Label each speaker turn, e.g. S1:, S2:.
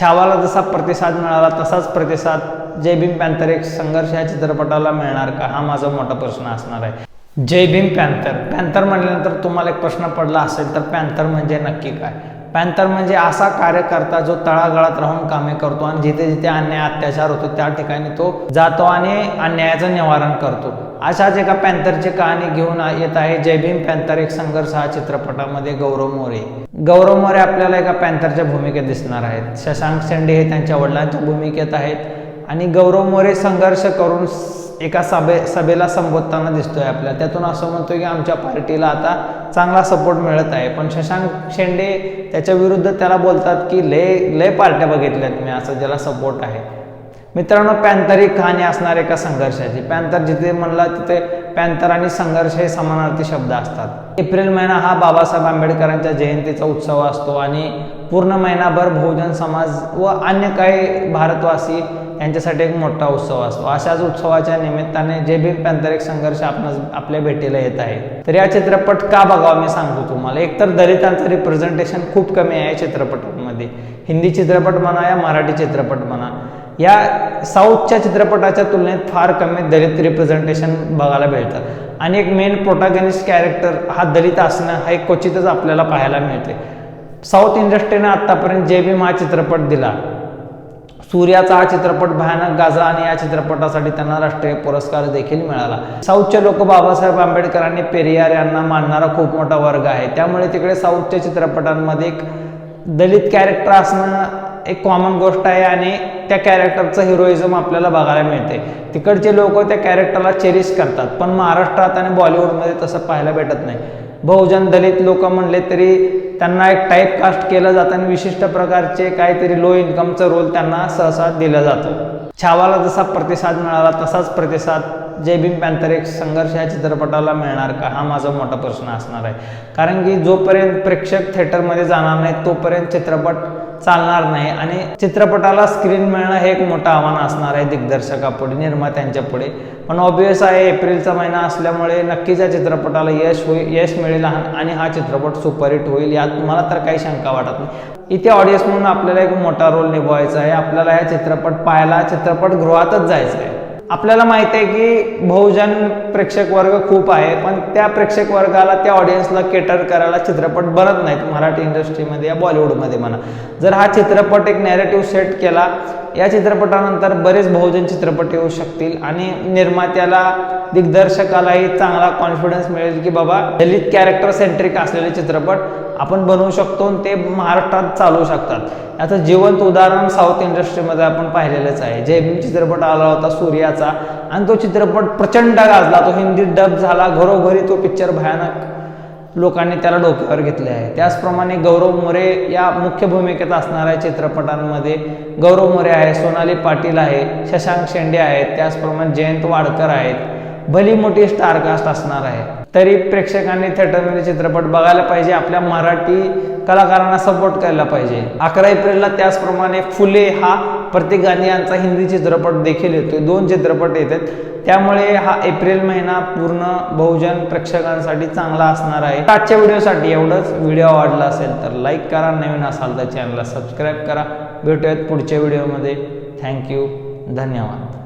S1: छावाला जसा प्रतिसाद मिळाला तसाच प्रतिसाद जय भीम पॅन्थर एक संघर्ष या चित्रपटाला मिळणार का? हा माझा मोठा प्रश्न असणार आहे. जय भीम पॅन्थर. पॅन्थर म्हटल्यानंतर तुम्हाला एक प्रश्न पडला असेल तर पॅन्थर म्हणजे नक्की काय? पॅन्थर म्हणजे असा कार्यकर्ता जो तळागाळात राहून कामे करतो आणि जिथे जिथे अन्याय अत्याचार होतो त्या ठिकाणी तो जातो आणि अन्यायाचं निवारण करतो. अशाच एका पॅन्थरची कहाणी घेऊन येत आहे जय भीम पॅन्थर एक संघर्ष हा चित्रपटामध्ये गौरव मोरे. गौरव मोरे आपल्याला एका पॅन्थरच्या भूमिकेत दिसणार आहेत. शशांक शेंडे हे त्यांच्या वडिलांच्या भूमिकेत आहेत आणि गौरव मोरे संघर्ष करून एका सभे सभेला संबोधताना दिसतोय आपल्याला. त्यातून असं म्हणतो की आमच्या पार्टीला आता चांगला सपोर्ट मिळत आहे. पण शशांक शेंडे त्याच्या विरुद्ध त्याला बोलतात की लय लय पार्ट्या बघितल्यात मी असं ज्याला सपोर्ट आहे. मित्रांनो पॅन्थर ही कहाणी असणार एका संघर्षाची. पॅन्थर जिथे म्हणला तिथे पॅन्थर आणि संघर्ष हे समानार्थी शब्द असतात. एप्रिल महिना हा बाबासाहेब आंबेडकरांच्या जयंतीचा उत्सव असतो आणि पूर्ण महिनाभर बहुजन समाज व अन्य काही भारतवासी यांच्यासाठी एक मोठा उत्सव असतो. अशाच उत्सवाच्या निमित्ताने जे बी पॅन्थरिक संघर्ष आपण आपल्या भेटीला येत आहे. तर या चित्रपट का बघावा मी सांगतो तुम्हाला. एकतर दलितांचं रिप्रेझेंटेशन खूप कमी आहे चित्रपटांमध्ये. हिंदी चित्रपट म्हणा या मराठी चित्रपट म्हणा. या साऊथच्या चित्रपटाच्या तुलनेत फार कमी दलित रिप्रेझेंटेशन बघायला मिळतं. आणि एक मेन प्रोटागनिस्ट कॅरेक्टर हा दलित असणं हा एक क्वचितच आपल्याला पाहायला मिळते साऊथ इंडस्ट्रीने आत्तापर्यंत जे बी हा चित्रपट दिला सूर्याचा हा चित्रपट भयानक गाजला आणि या चित्रपटासाठी त्यांना राष्ट्रीय पुरस्कार देखील मिळाला. साऊथचे लोक बाबासाहेब आंबेडकर आणि पेरियार यांना मानणारा खूप मोठा वर्ग आहे. त्यामुळे तिकडे साऊथच्या चित्रपटांमध्ये एक दलित कॅरेक्टर असणं एक कॉमन गोष्ट आहे आणि त्या कॅरेक्टरचं हिरोइझम आपल्याला बघायला मिळते. तिकडचे लोक त्या कॅरेक्टरला चेरिश करतात पण महाराष्ट्रात आणि बॉलिवूडमध्ये तसं पाहायला भेटत नाही. बहुजन दलित लोक म्हणले तरी त्यांना एक टाईप कास्ट केलं जातं आणि विशिष्ट प्रकारचे काहीतरी लो इन्कमचं रोल त्यांना सहसा दिलं जातं. छावाला जसा प्रतिसाद मिळाला तसाच प्रतिसाद जय भीम पॅन्थर एक संघर्ष या चित्रपटाला मिळणार का? हा माझा मोठा प्रश्न असणार आहे. कारण की जोपर्यंत प्रेक्षक थिएटरमध्ये जाणार नाही तोपर्यंत चित्रपट चालणार नाही. आणि चित्रपटाला स्क्रीन मिळणं हे एक मोठं आव्हान असणार आहे दिग्दर्शकापुढे निर्मात्यांच्या पुढे. पण ऑब्वियस आहे एप्रिलचा महिना असल्यामुळे नक्कीच या चित्रपटाला यश होईल यश मिळेल आणि हा चित्रपट सुपरहिट होईल यात मला तर काही शंका वाटत नाही. इथे ऑडियन्स म्हणून आपल्याला एक मोठा रोल निभवायचा आहे. आपल्याला या चित्रपट पाहायला चित्रपटगृहातच जायचं आहे आपल्याला माहिती आहे की बहुजन प्रेक्षक वर्ग खूप आहे पण त्या प्रेक्षक वर्गाला त्या ऑडियन्सला केटर करायला चित्रपट बनत नाहीत मराठी इंडस्ट्रीमध्ये या बॉलिवूडमध्ये म्हणा. जर हा चित्रपट एक नॅरेटिव्ह सेट केला या चित्रपटानंतर बरेच बहुजन चित्रपट येऊ शकतील आणि निर्मात्याला दिग्दर्शकालाही चांगला कॉन्फिडन्स मिळेल की बाबा दलित कॅरेक्टर सेंट्रिक असलेले चित्रपट आपण बनवू शकतो आणि ते महाराष्ट्रात चालवू शकतात. याचं जिवंत उदाहरण साऊथ इंडस्ट्रीमध्ये आपण पाहिलेलंच आहे. जय चित्रपट आला होता सूर्याचा आणि तो चित्रपट प्रचंड गाजला. तो हिंदीत डब झाला. घरोघरी तो पिक्चर भयानक लोकांनी त्याला डोक्यावर घेतले आहे. त्याचप्रमाणे गौरव मोरे या मुख्य भूमिकेत असणाऱ्या चित्रपटांमध्ये गौरव मोरे आहे सोनाली पाटील आहे शशांक शेंडे आहेत त्याचप्रमाणे जयंत वाडकर आहेत. भली मोठी स्टारकास्ट असणार आहे. तरी प्रेक्षकांनी थिएटरमध्ये चित्रपट बघायला पाहिजे आपल्या मराठी कलाकारांना सपोर्ट करायला पाहिजे. अकरा एप्रिलला त्याचप्रमाणे फुले हा प्रतीक गांधी यांचा हिंदी चित्रपट देखील येतोय. दोन चित्रपट येतात. त्यामुळे हा एप्रिल महिना पूर्ण बहुजन प्रेक्षकांसाठी चांगला असणार आहे. आजच्या व्हिडिओसाठी एवढंच. व्हिडिओ आवडला असेल तर लाईक करा. नवीन असाल तर चॅनलला सबस्क्राईब करा. भेटूयात पुढच्या व्हिडिओमध्ये. थँक्यू धन्यवाद.